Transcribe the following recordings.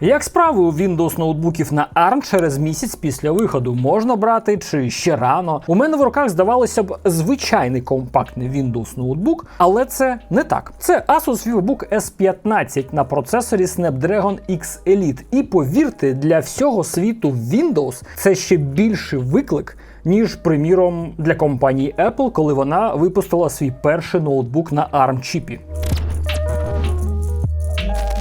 Як справи у Windows ноутбуків на ARM через місяць після виходу можна брати чи ще рано? У мене в руках здавалося б звичайний компактний Windows ноутбук, але це не так. Це Asus VivoBook S15 на процесорі Snapdragon X Elite. І повірте, для всього світу Windows це ще більший виклик. Ніж, приміром, для компанії Apple, коли вона випустила свій перший ноутбук на ARM чіпі.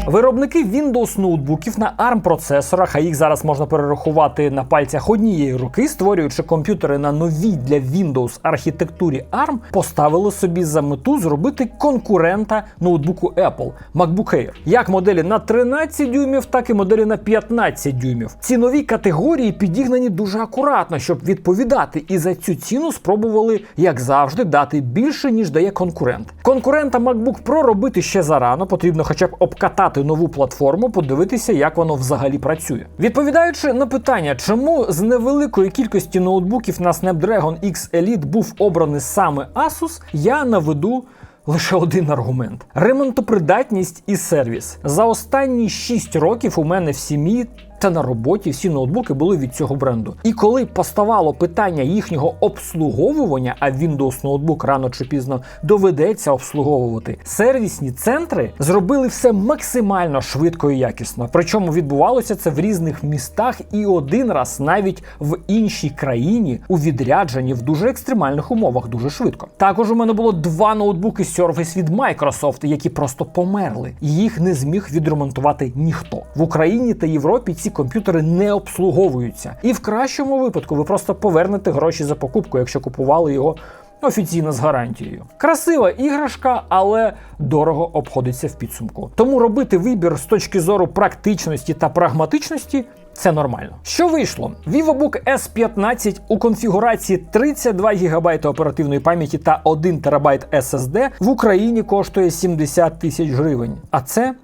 Виробники Windows ноутбуків на ARM процесорах, а їх зараз можна перерахувати на пальцях однієї руки, створюючи комп'ютери на новій для Windows архітектурі ARM, поставили собі за мету зробити конкурента ноутбуку Apple MacBook Air. Як моделі на 13 дюймів, так і моделі на 15 дюймів. Ці нові категорії підігнані дуже акуратно, щоб відповідати, і за цю ціну спробували, як завжди, дати більше ніж дає конкурент. Конкурента MacBook Pro робити ще зарано, потрібно хоча б обкатати нову платформу, подивитися, як воно взагалі працює. Відповідаючи на питання, чому з невеликої кількості ноутбуків на Snapdragon X Elite був обраний саме Asus, я наведу. Лише один аргумент: ремонтопридатність і сервіс. За останні 6 років у мене в сім'ї та на роботі всі ноутбуки були від цього бренду. І коли поставало питання їхнього обслуговування, а Windows ноутбук рано чи пізно доведеться обслуговувати, сервісні центри зробили все максимально швидко і якісно. Причому відбувалося це в різних містах і один раз навіть в іншій країні у відрядженні в дуже екстремальних умовах дуже швидко. Також у мене було два ноутбуки Surface від Microsoft, які просто померли. Їх не зміг відремонтувати ніхто в Україні та Європі. Ці комп'ютери не обслуговуються. І в кращому випадку ви просто повернете гроші за покупку, якщо купували його. Офіційно з гарантією. Красива іграшка, але дорого обходиться в підсумку. Тому робити вибір з точки зору практичності та прагматичності це нормально. Що вийшло? VivoBook S15 у конфігурації 32 ГБ оперативної пам'яті та 1 ТБ SSD в Україні коштує 70 тисяч гривень. А це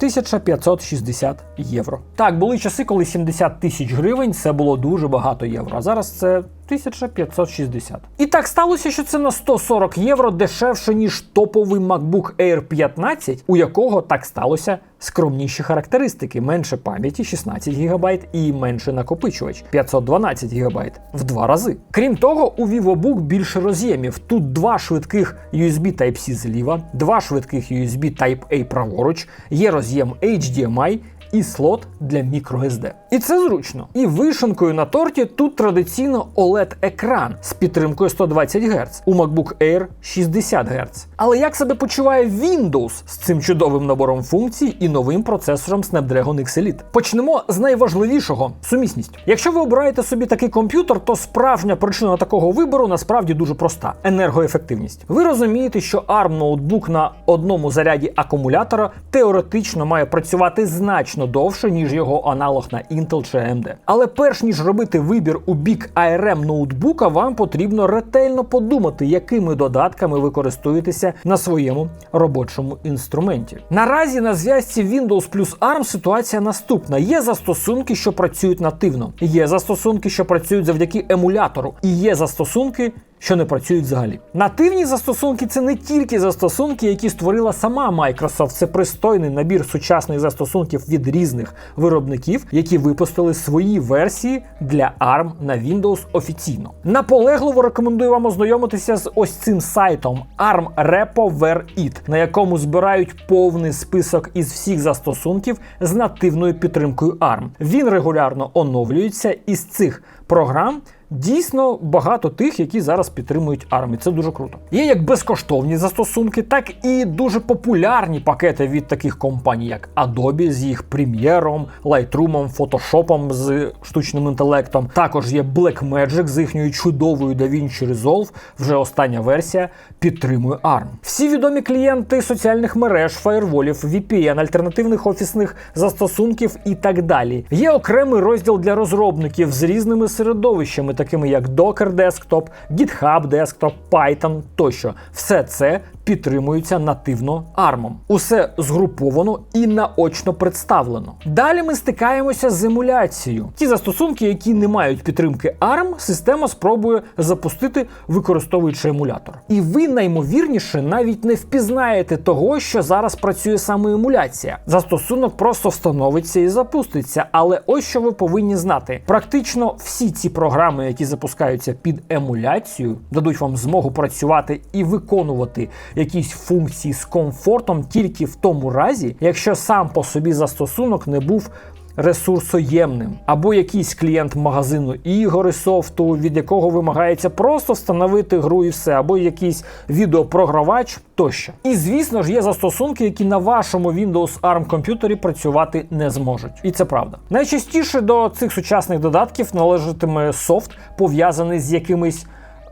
1560 євро. Так, були часи, коли 70 тисяч гривень це було дуже багато євро. А зараз це 1560. І так сталося, що це на 140 євро дешевше, ніж топовий MacBook Air 15, у якого так сталося скромніші характеристики: менше пам'яті 16 ГБ і менше накопичувач 512 ГБ в два рази. Крім того, у VivoBook більше роз'ємів. Тут два швидких USB Type-C зліва, два швидких USB Type-A праворуч, є роз'єм HDMI і слот для microSD. І це зручно. І вишенкою на торті тут традиційно OLED-екран з підтримкою 120 Гц. У MacBook Air 60 Гц. Але як себе почуває Windows з цим чудовим набором функцій і новим процесором Snapdragon X Elite? Почнемо з найважливішого сумісність. Якщо ви обираєте собі такий комп'ютер, то справжня причина такого вибору насправді дуже проста: енергоефективність. Ви розумієте, що ARM ноутбук на одному заряді акумулятора теоретично має працювати значно довше, ніж його аналог на Intel чи AMD. Але перш ніж робити вибір у бік ARM ноутбука, вам потрібно ретельно подумати, якими додатками ви користуєтеся на своєму робочому інструменті. Наразі на зв'язці Windows плюс ARM ситуація наступна: є застосунки, що працюють нативно, є застосунки, що працюють завдяки емулятору, і є застосунки що не працюють взагалі. Нативні застосунки це не тільки застосунки, які створила сама Microsoft, це пристойний набір сучасних застосунків від різних виробників, які випустили свої версії для ARM на Windows офіційно. Наполегливо рекомендую вам ознайомитися з ось цим сайтом ARM Repo Where It, на якому збирають повний список із всіх застосунків з нативною підтримкою ARM. Він регулярно оновлюється із цих програм. Дійсно багато тих, які зараз підтримують армію. Це дуже круто. Є як безкоштовні застосунки, так і дуже популярні пакети від таких компаній, як Adobe з їх прем'єром, Lightroom, Photoshop з штучним інтелектом. Також є Blackmagic з їхньою чудовою DaVinci Resolve. Вже остання версія підтримує ARM. Всі відомі клієнти соціальних мереж, фаєрволів, VPN, альтернативних офісних застосунків і так далі. Є окремий розділ для розробників з різними середовищами такими як Docker Desktop, GitHub Desktop, Python тощо. Все це підтримується нативно ARM. Усе згруповано і наочно представлено. Далі ми стикаємося з емуляцією. Ті застосунки, які не мають підтримки ARM, система спробує запустити, використовуючи емулятор. І ви наймовірніше навіть не впізнаєте того, що зараз працює саме емуляція. Застосунок просто встановиться і запуститься. Але ось що ви повинні знати: практично всі ці програми, які запускаються під емуляцію, дадуть вам змогу працювати і виконувати якісь функції з комфортом тільки в тому разі, якщо сам по собі застосунок не був ресурсоємним, або якийсь клієнт магазину ігор і софту, від якого вимагається просто встановити гру і все, або якийсь відеопрогравач тощо. І звісно ж є застосунки, які на вашому Windows ARM комп'ютері працювати не зможуть. І це правда. Найчастіше до цих сучасних додатків належатиме софт, пов'язаний з якимись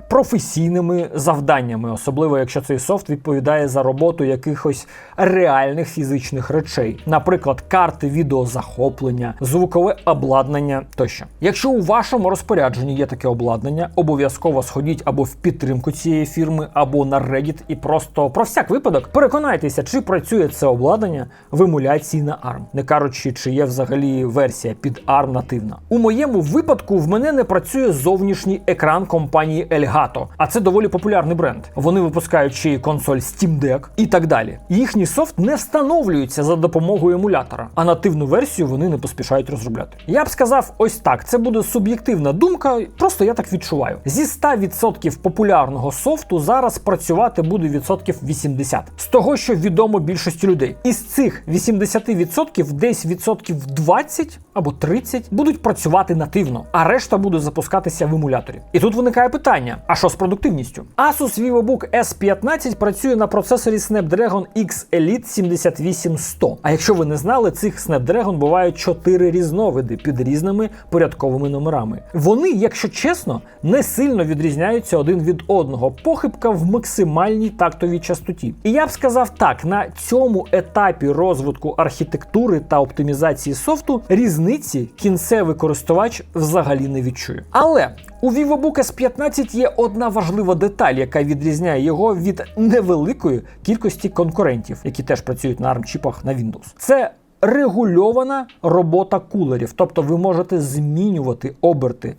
професійними завданнями, особливо якщо цей софт відповідає за роботу якихось реальних фізичних речей, наприклад, карти відеозахоплення, звукове обладнання тощо. Якщо у вашому розпорядженні є таке обладнання, обов'язково сходіть або в підтримку цієї фірми, або на Reddit і просто про всяк випадок переконайтеся, чи працює це обладнання в емуляції на ARM, не кажучи, чи є взагалі версія під ARM нативна. У моєму випадку в мене не працює зовнішній екран компанії Elgato, а це доволі популярний бренд. Вони випускають ще й консоль Steam Deck і так далі. Їхній софт не встановлюється за допомогою емулятора, а нативну версію вони не поспішають розробляти. Я б сказав, ось так. Це буде суб'єктивна думка, просто я так відчуваю. Зі 100% популярного софту зараз працювати буде відсотків 80. з того, що відомо більшості людей. Із цих 80% десь відсотків 20 або 30 будуть працювати нативно, а решта буде запускатися в емуляторі. І тут виникає питання: а що з продуктивністю? Asus VivoBook S15 працює на процесорі Snapdragon X Elite 78100. А якщо ви не знали, цих Snapdragon бувають 4 різновиди під різними порядковими номерами. Вони, якщо чесно, не сильно відрізняються один від одного. Похибка в максимальній тактовій частоті. І я б сказав так: на цьому етапі розвитку архітектури та оптимізації софту різниці кінцевий користувач взагалі не відчує. Але у VivoBook S15 є одна важлива деталь, яка відрізняє його від невеликої кількості конкурентів, які теж працюють на ARM-чіпах на Windows. Це регульована робота кулерів, тобто ви можете змінювати оберти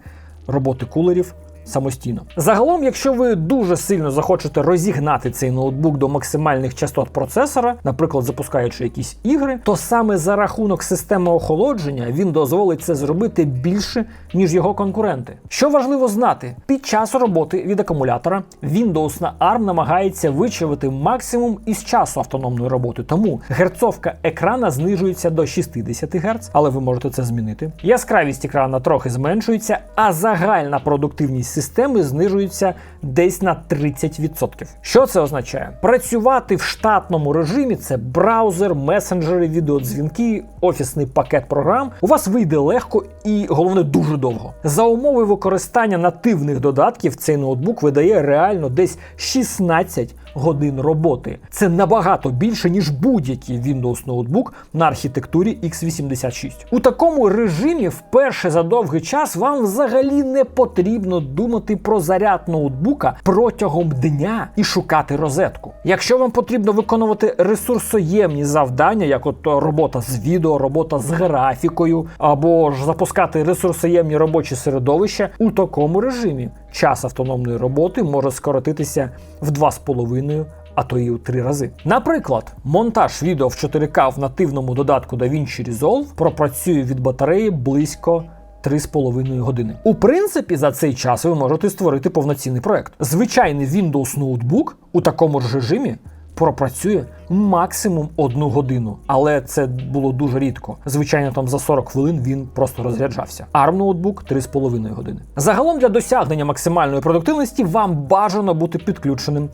роботи кулерів самостійно. Загалом, якщо ви дуже сильно захочете розігнати цей ноутбук до максимальних частот процесора, наприклад, запускаючи якісь ігри, то саме за рахунок системи охолодження він дозволить це зробити більше, ніж його конкуренти. Що важливо знати, під час роботи від акумулятора Windows на ARM намагається вичавити максимум із часу автономної роботи, тому герцовка екрана знижується до 60 Гц, але ви можете це змінити. Яскравість екрана трохи зменшується, а загальна продуктивність системи знижується десь на 30%. Що це означає? Працювати в штатному режимі це браузер, месенджери, відеодзвінки, офісний пакет програм. У вас вийде легко і головне дуже довго. За умови використання нативних додатків цей ноутбук видає реально десь 16 годин роботи. Це набагато більше, ніж будь-який Windows ноутбук на архітектурі x86. У такому режимі вперше за довгий час вам взагалі не потрібно думати про заряд ноутбука протягом дня і шукати розетку. Якщо вам потрібно виконувати ресурсоємні завдання, як от робота з відео, робота з графікою, або ж запускати ресурсоємні робочі середовища, у такому режимі час автономної роботи може скоротитися в 2,5 а то і у три рази. Наприклад, монтаж відео в 4К в нативному додатку DaVinci Resolve пропрацює від батареї близько 3,5 години. У принципі, за цей час ви можете створити повноцінний проект. Звичайний Windows ноутбук у такому ж режимі пропрацює максимум одну годину, але це було дуже рідко. Звичайно, там за 40 хвилин він просто розряджався. ARM ноутбук 3,5 години. Загалом для досягнення максимальної продуктивності вам бажано бути підключеним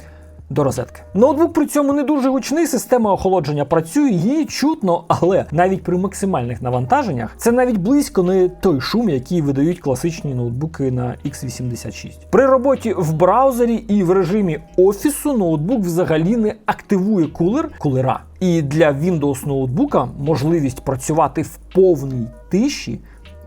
до розетки. Ноутбук при цьому не дуже гучний, система охолодження працює, її чутно, але навіть при максимальних навантаженнях це навіть близько не той шум, який видають класичні ноутбуки на x86. При роботі в браузері і в режимі офісу ноутбук взагалі не активує кулер кулера. І для Windows ноутбука можливість працювати в повній тиші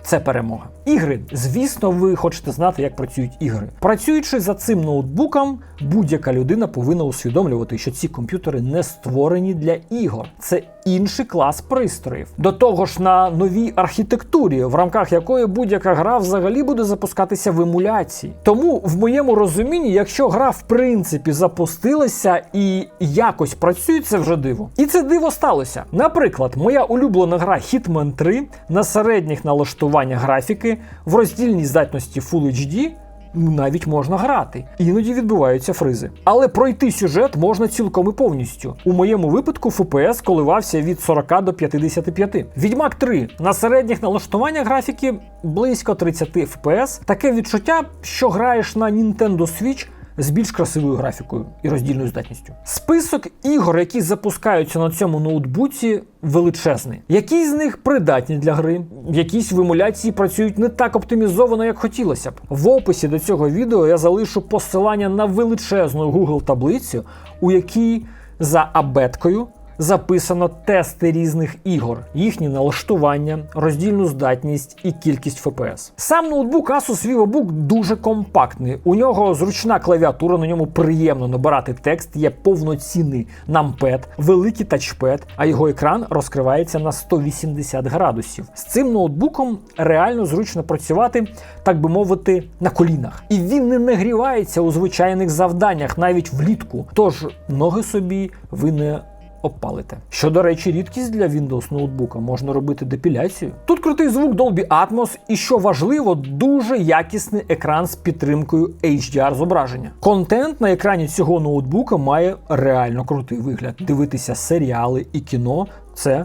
це перемога. Ігри, звісно, ви хочете знати, як працюють ігри. Працюючи за цим ноутбуком, будь-яка людина повинна усвідомлювати, що ці комп'ютери не створені для ігор. Це інший клас пристроїв. До того ж, на новій архітектурі, в рамках якої будь-яка гра взагалі буде запускатися в емуляції. Тому, в моєму розумінні, якщо гра в принципі запустилася і якось працює, це вже диво. І це диво сталося. Наприклад, моя улюблена гра Hitman 3 на середніх налаштуваннях графіки в роздільній здатності Full HD навіть можна грати. Іноді відбуваються фризи. Але пройти сюжет можна цілком і повністю. У моєму випадку FPS коливався від 40 до 55. Відьмак 3 на середніх налаштуваннях графіки близько 30 FPS. Таке відчуття, що граєш на Nintendo Switch з більш красивою графікою і роздільною здатністю. Список ігор, які запускаються на цьому ноутбуці, величезний. Якісь з них придатні для гри, якісь в емуляції працюють не так оптимізовано, як хотілося б. В описі до цього відео я залишу посилання на величезну Google таблицю, у якій за абеткою записано тести різних ігор, їхні налаштування, роздільну здатність і кількість FPS. Сам ноутбук Asus VivoBook дуже компактний. У нього зручна клавіатура, на ньому приємно набирати текст, є повноцінний нампед, великий тачпед, а його екран розкривається на 180 градусів. З цим ноутбуком реально зручно працювати, так би мовити, на колінах. І він не нагрівається у звичайних завданнях, навіть влітку. Тож ноги собі ви не Обпалите. Що, до речі, рідкість для Windows ноутбука можна робити депіляцію. Тут крутий звук Dolby Atmos і, що важливо, дуже якісний екран з підтримкою HDR зображення. Контент на екрані цього ноутбука має реально крутий вигляд. Дивитися серіали і кіно це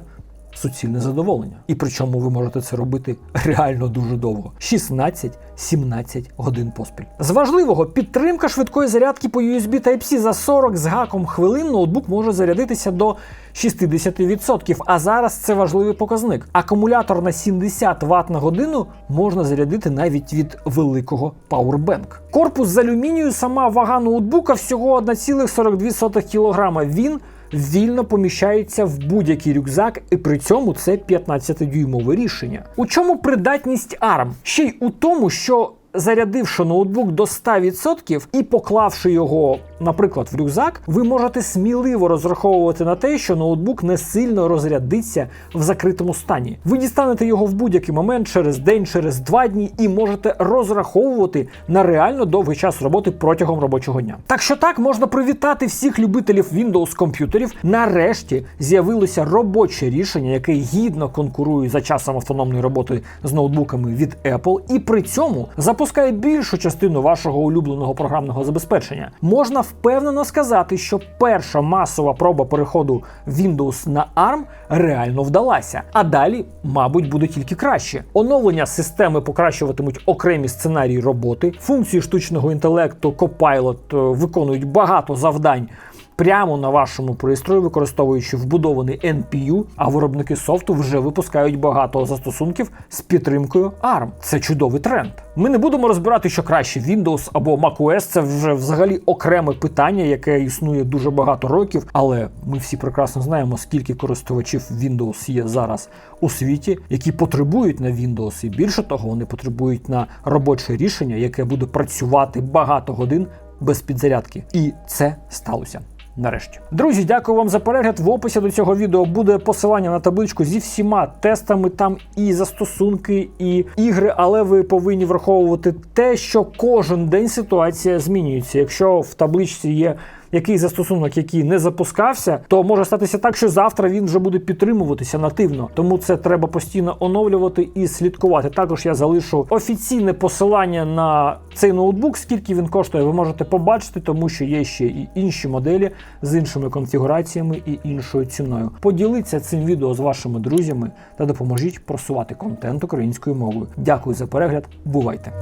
суцільне задоволення. І причому ви можете це робити реально дуже довго 16-17 годин поспіль. З важливого підтримка швидкої зарядки по USB Type-C за 40 з гаком хвилин ноутбук може зарядитися до 60%. А зараз це важливий показник. Акумулятор на 70 Вт на годину можна зарядити навіть від великого Powerbank. Корпус з алюмінію, сама вага ноутбука всього 1,42 кг. Він вільно поміщається в будь-який рюкзак, і при цьому це 15-дюймове рішення. У чому придатність ARM? Ще й у тому, що зарядивши ноутбук до 100% і поклавши його, наприклад, в рюкзак, ви можете сміливо розраховувати на те, що ноутбук не сильно розрядиться в закритому стані. Ви дістанете його в будь-який момент через день, через два дні, і можете розраховувати на реально довгий час роботи протягом робочого дня. Так що так можна привітати всіх любителів Windows комп'ютерів. Нарешті з'явилося робоче рішення, яке гідно конкурує за часом автономної роботи з ноутбуками від Apple, і при цьому запускає більшу частину вашого улюбленого програмного забезпечення. Можна впевнено сказати, що перша масова проба переходу Windows на ARM реально вдалася. А далі, мабуть, буде тільки краще. Оновлення системи покращуватимуть окремі сценарії роботи, функції штучного інтелекту Copilot е, виконують багато завдань прямо на вашому пристрої, використовуючи вбудований NPU, а виробники софту вже випускають багато застосунків з підтримкою ARM. Це чудовий тренд. Ми не будемо розбирати, що краще Windows або macOS, це вже взагалі окреме питання, яке існує дуже багато років, але ми всі прекрасно знаємо, скільки користувачів Windows є зараз у світі, які потребують на Windows, і більше того, вони потребують на робоче рішення, яке буде працювати багато годин без підзарядки. І це сталося. Нарешті, друзі, дякую вам за перегляд. В описі до цього відео буде посилання на табличку зі всіма тестами. Там і застосунки, і ігри, але ви повинні враховувати те, що кожен день ситуація змінюється. Якщо в табличці є який застосунок, який не запускався, то може статися так, що завтра він вже буде підтримуватися нативно. Тому це треба постійно оновлювати і слідкувати. Також я залишу офіційне посилання на цей ноутбук, скільки він коштує, ви можете побачити, тому що є ще і інші моделі з іншими конфігураціями і іншою ціною. Поділіться цим відео з вашими друзями та допоможіть просувати контент українською мовою. Дякую за перегляд. Бувайте!